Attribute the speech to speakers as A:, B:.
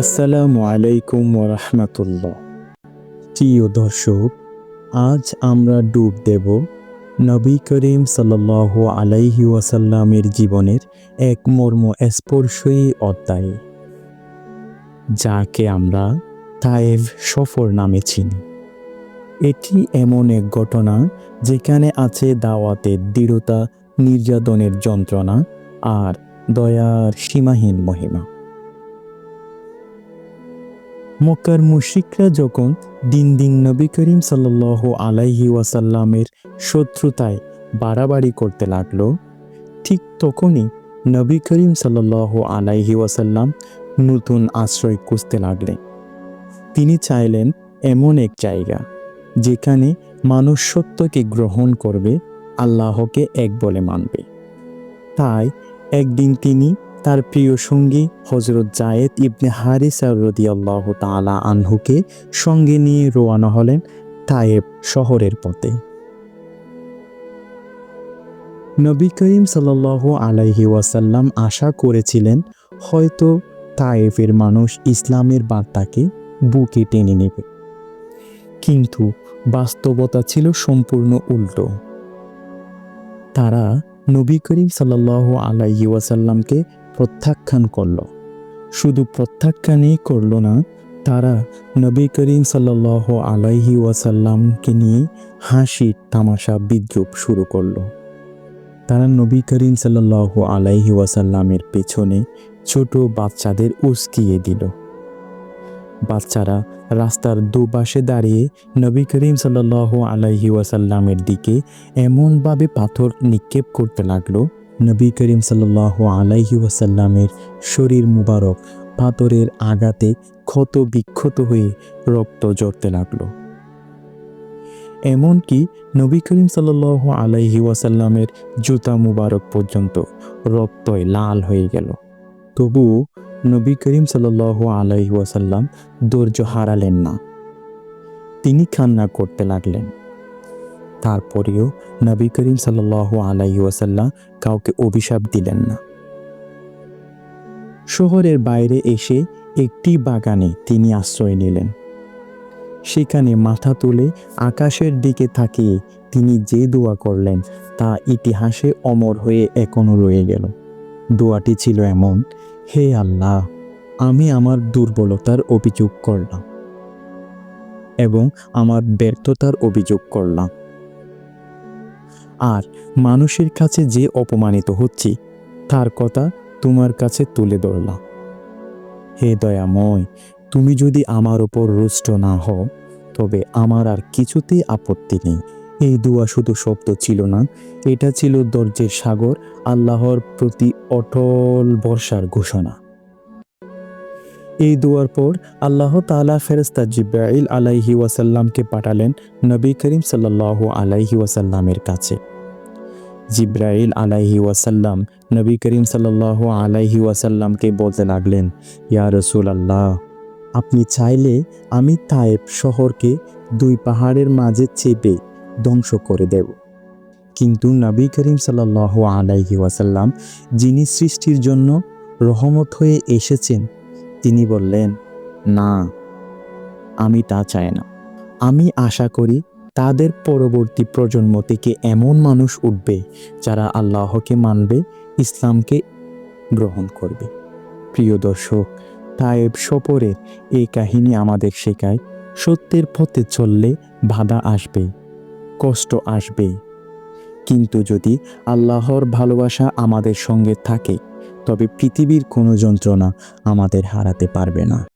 A: আসসালামু আলাইকুম ওরহমতুল্লাহ। প্রিয় দর্শক, আজ আমরা ডুব দেব নবী করিম সাল্লাহ আলাইহি ওয়াসাল্লামের জীবনের এক মর্ম স্পর্শী অধ্যায়ে, যাকে আমরা তায়েভ সফর নামে চিনি। এটি এমন এক ঘটনা যেখানে আছে দাওয়াতের দৃঢ়তা, নির্যাতনের যন্ত্রণা আর দয়ার সীমাহীন মহিমা। মক্কার মুশিকরা যখন দিন দিন নবী করিম সাল্লাহ আলাইহি ওয়াসাল্লামের শত্রুতায় বাড়াবাড়ি করতে লাগল, ঠিক তখনই নবী করিম সাল্লাহ আলাইহি ওয়াসাল্লাম নতুন আশ্রয় খুঁজতে লাগলেন। তিনি চাইলেন এমন এক জায়গা যেখানে মানুষ সত্যকে গ্রহণ করবে, আল্লাহকে এক বলে মানবে। তাই একদিন তিনি তার প্রিয় সঙ্গী হজরত জায়েদ ইবনে হারিসা রদিয়াল্লাহ তালা আনহুকে সঙ্গে নিয়ে রোয়ানা হলেন তায়েব শহরের পথে। নবী করিম সাল্লাহ আলাইহি ওয়াসাল্লাম আশা করেছিলেন হয়তো তায়েফের মানুষ ইসলামের বার্তাকে বুকে টেনে নেবে। কিন্তু বাস্তবতা ছিল সম্পূর্ণ উল্টো। তারা নবী করিম সাল্লাহ আলাইহি ওয়াসাল্লামকে প্রত্যাখ্যান করল। শুধু প্রত্যাখ্যানই করল না, তারা নবী করিম সাল্লাহ আলাইহি ওয়াসাল্লামকে নিয়ে হাসি, তামাশা, বিদ্রুপ শুরু করল। তারা নবী করিম সাল্লাহ আলাইহি ওয়াসাল্লামের পেছনে ছোট বাচ্চাদের উস্কিয়ে দিল। বাচ্চারা রাস্তার দুপাশে দাঁড়িয়ে নবী করিম সাল্লাহ আলাইহি ওয়াসাল্লামের দিকে এমনভাবে পাথর নিক্ষেপ করতে লাগল নবী করিম সাল্লাহ আলাইহি ওয়াসাল্লামের শরীর মুবারক পাথরের আঘাতে ক্ষত বিক্ষত হয়ে রক্ত জড়তে লাগল। এমনকি নবী করিম সাল্লাহ আলাইহি ওয়াসাল্লামের জুতা মুবারক পর্যন্ত রক্তয় লাল হয়ে গেল। তবু নবী করিম সাল্লাহ আলাইহি ওয়াসাল্লাম ধৈর্য হারালেন না। তিনি কান্না করতে লাগলেন। তারপরেও নবী করিম সাল্লাহ আলাইহি ওয়াসাল্লাম কাউকে অভিশাপ দিলেন না। শহরের বাইরে এসে একটি বাগানে তিনি আশ্রয় নিলেন। সেখানে মাথা তুলে আকাশের দিকে তাকিয়ে তিনি যে দোয়া করলেন তা ইতিহাসে অমর হয়ে এখনও রয়ে গেল। দোয়াটি ছিল এমন, হে আল্লাহ, আমি আমার দুর্বলতার অভিযোগ করলাম এবং আমার ব্যর্থতার অভিযোগ করলাম। আর মানুষের কাছে যে অপমানিত হচ্ছি, তার কথা তোমার কাছে তুলে ধরলাম। হে দয়াময়, তুমি যদি আমার ওপর রুষ্ট না হও, তবে আমার আর কিছুতেই আপত্তি নেই। এই দুয়া শুধু শব্দ ছিল না, এটা ছিল দর্জের সাগর, আল্লাহর প্রতি অটল বর্ষার ঘোষণা। এই দুয়ার পর আল্লাহ তালা ফেরেস্তা জিব্রাইল আলাইহি ওয়াসাল্লামকে পাঠালেন নবী করিম সাল্লাহ আলাইহি ওয়াসাল্লামের কাছে। জিব্রাইল আলাইহি ওয়াসাল্লাম নবী করিম সাল্লাহ আলাইহি ওয়াসাল্লামকে বলতে লাগলেন, ইয়া রসুল আল্লাহ আপনি চাইলে আমি তায়েব শহরকে দুই পাহাড়ের মাঝে চেপে ধ্বংস করে দেব। কিন্তু নবী করিম সাল্লাহ আলাইহি ওয়াসাল্লাম, যিনি সৃষ্টির জন্য রহমত হয়ে এসেছেন তিনি বললেন, না, আমি তা চাই না। আমি আশা করি তাদের পরবর্তী প্রজন্ম থেকে এমন মানুষ উঠবে যারা আল্লাহকে মানবে, ইসলামকে গ্রহণ করবে। প্রিয় দর্শক, তায়েব সপরের এই কাহিনী আমাদের শেখায়, সত্যের পথে চললে বাধা আসবে, কষ্ট আসবে। কিন্তু যদি আল্লাহর ভালোবাসা আমাদের সঙ্গে থাকে তবে পৃথিবীর কোনো যন্ত্রণা আমাদের হারাতে পারবে না।